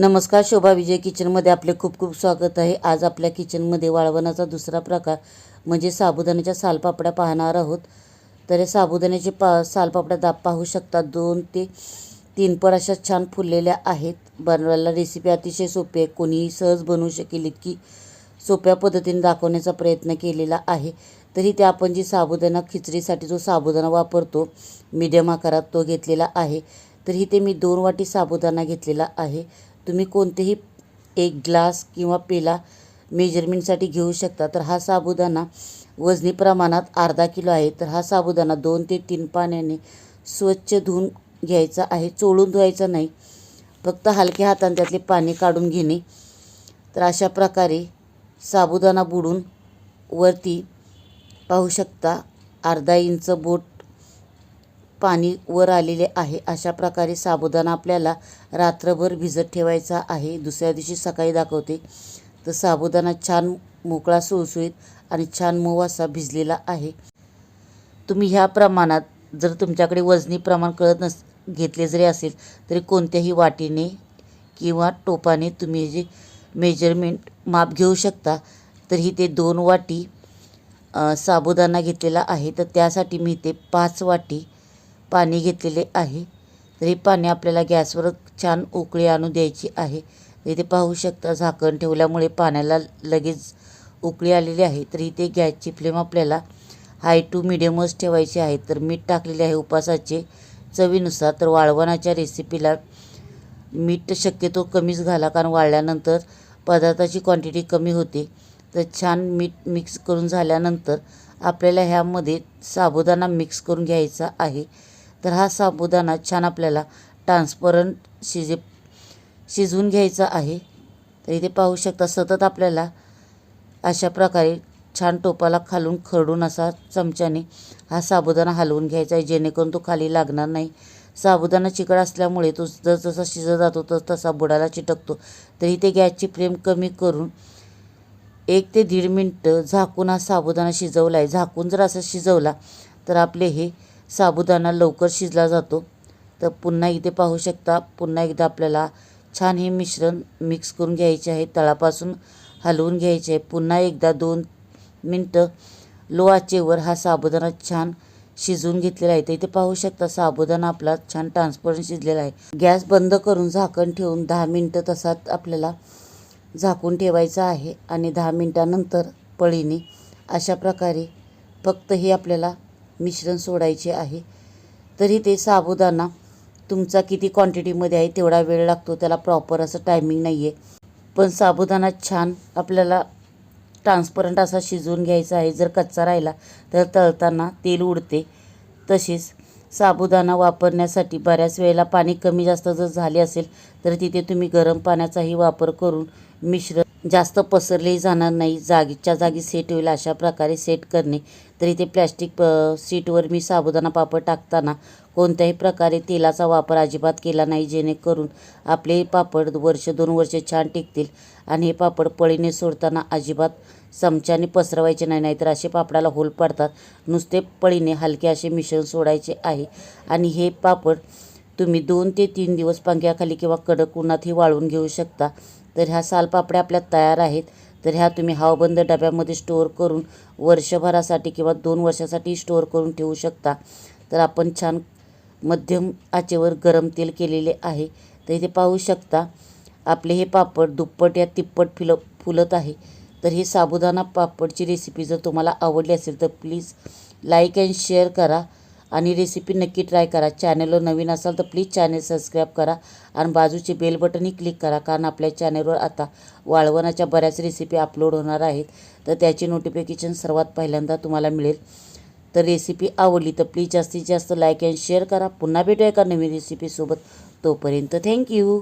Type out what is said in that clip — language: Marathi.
नमस्कार शोभा विजय किचनमध्ये आपले खूप खूप स्वागत आहे. आज आपल्या किचनमध्ये वाळवणाचा दुसरा प्रकार म्हणजे साबुदाण्याच्या सालपापड्या पाहणार आहोत. तर हे साबुदाण्याचे पा सालपापड्या दाब पाहू शकता. दोन ते तीन पड अशा छान फुललेल्या आहेत. बनवायला रेसिपी अतिशय सोपी आहे. कोणीही सहज बनवू शकेल इतकी सोप्या पद्धतीने दाखवण्याचा प्रयत्न केलेला आहे. तरी ते आपण जी साबुदाणा खिचडीसाठी जो साबुदाणा वापरतो मीडियम आकारात तो घेतलेला आहे. तर इथे मी दोन वाटी साबुदाणा घेतलेला आहे. तुम्ही कोणतेही एक ग्लास किंवा पेला मेजरमेंटसाठी घेऊ शकता. तर हा साबुदाणा वजनी प्रमाणात अर्धा किलो आहे. तर हा साबुदाणा दोन ते तीन पाण्याने स्वच्छ धुवून घ्यायचा आहे. चोळून धुवायचा नाही. फक्त हलक्या हाताने त्यातले पाणी काढून घेणे. तर अशा प्रकारे साबुदाणा बुडून वरती पाहू शकता. अर्धा इंच बोट पाणी वर आलेले आहे. अशा प्रकारे साबुदाणा आपल्याला रात्रभर भिजत ठेवायचा आहे. दुसऱ्या दिवशी सकाळी दाखवते. तर साबुदाणा छान मोकळा सुळसुळीत आणि छान मऊ असा भिजलेला आहे. तुम्ही ह्या प्रमाणात जर तुमच्याकडे वजनी प्रमाण कळत नस घेतले जरी असेल तरी कोणत्याही वाटीने किंवा टोपाने तुम्ही जे मेजरमेंट माप घेऊ शकता तर ही ते दोन वाटी साबुदाणा घेतलेला आहे. तर त्यासाठी मी ते पाच वाटी पाणी घेतलेले आहे. तर पाणी आपल्याला गॅसवर छान उकळी आणून द्यायची आहे. इथे पाहू शकता झाकण ठेवल्यामुळे पाण्याला लगेच उकळी आलेली आहे. तर इथे गॅसची फ्लेम आपल्याला हाय टू मिडियमच ठेवायची आहे. तर मीठ टाकलेले आहे उपासाचे चवीनुसार. तर वाळवणाच्या रेसिपीला मीठ शक्यतो कमीच घाला कारण वाळल्यानंतर पदार्थाची क्वांटिटी कमी होते. तर छान मीठ मिक्स करून झाल्यानंतर आपल्याला ह्यामध्ये साबुदाणा मिक्स करून घ्यायचा आहे. तर हा साबुदाणा छान आपल्याला ट्रान्सपरंट शिजे शिजवून घ्यायचा आहे. तर इथे पाहू शकता सतत आपल्याला अशा प्रकारे छान टोपाला खालून खरडून असा चमच्याने हा साबुदाणा हलवून घ्यायचा आहे. जेणेकरून तो खाली लागणार नाही. साबुदाणा चिकट असल्यामुळे तो जसजसा शिजत जातो तस तसा बुडाला चिटकतो. तर इथे गॅसची फ्लेम कमी करून एक ते दीड मिनटं झाकून हा साबुदाणा शिजवला आहे. झाकून जर असं शिजवला तर आपले हे साबुदाणा लवकर शिजला जातो. तर पुन्हा इथे पाहू शकता पुन्हा एकदा आपल्याला छान हे मिश्रण मिक्स करून घ्यायचे आहे. तळापासून हलवून घ्यायचे आहे. पुन्हा एकदा दोन मिनटं लो आचेवर हा साबुदाणा छान शिजवून घेतलेला आहे. तर इथे पाहू शकता साबुदाणा आपला छान ट्रान्सपरंट शिजलेला आहे. गॅस बंद करून झाकण ठेवून दहा मिनटं तसाच आपल्याला झाकून ठेवायचा आहे. आणि दहा मिनटानंतर पळीने अशा प्रकारे फक्त हे आपल्याला मिश्रण सोडायचे आहे. तरी ते साबुदाणा तुमचा किती क्वांटिटीमध्ये आहे तेवढा वेळ लागतो त्याला प्रॉपर असं टायमिंग नाही आहे पण साबुदाणा छान आपल्याला ट्रान्सपरंट असा शिजवून घ्यायचा आहे. जर कच्चा राहिला तर तळताना तेल उडते. तसेच साबुदाणा वापरण्यासाठी बऱ्याच वेळेला पाणी कमी जास्त जर झाले असेल तर तिथे तुम्ही गरम पाण्याचाही वापर करून मिश्रण जास्त पसरलेही जाणार नाही. जागीच्या जागी सेट होईल अशा प्रकारे सेट करणे. तर इथे प्लॅस्टिक प सीटवर मी साबुदाणा पापड टाकताना कोणत्याही प्रकारे तेलाचा वापर अजिबात केला नाही. जेणेकरून आपले पापड वर्ष दोन वर्ष छान टिकतील आणि हे पापड पळीने सोडताना अजिबात चमच्याने पसरवायचे नाही. नाहीतर असे पापडाला होल पडतात. नुसते पळीने हलके असे मिश्रण सोडायचे आहे. आणि हे पापड तुम्ही दोन ते तीन दिवस पंख्याखाली किंवा कडक उन्हातही वाळून घेऊ शकता. तर ह्या सालपापड्या आपल्या तयार आहेत तर ह्या तुम्ही हावबंद डब्यामध्ये स्टोअर करून वर्षभरासाठी किंवा दोन वर्षासाठी स्टोअर करून ठेवू शकता. तर आपण छान मध्यम आचेवर गरम तेल केलेले आहे. तर इथे पाहू शकता आपले हे पापड दुप्पट या तिप्पट फिल फुलत आहे. तर ही साबुदाणा पापडची रेसिपी जर तुम्हाला आवडली असेल तर प्लीज लाईक अँड शेअर करा. आणि रेसिपी नक्की ट्राय करा. चॅनलवर नवीन असाल तर प्लीज चॅनल सबस्क्राईब करा आणि बाजूचे बेल बटनही क्लिक करा. कारण आपल्या चॅनलवर आता वाळवणाच्या बऱ्याच रेसिपी अपलोड होणार आहेत. तर त्याची नोटिफिकेशन सर्वात पहिल्यांदा तुम्हाला मिळेल. तर रेसिपी आवडली तर प्लीज जास्तीत जास्त लाईक अँड शेअर करा. पुन्हा भेटूया एका नवीन रेसिपीसोबत तोपर्यंत थँक्यू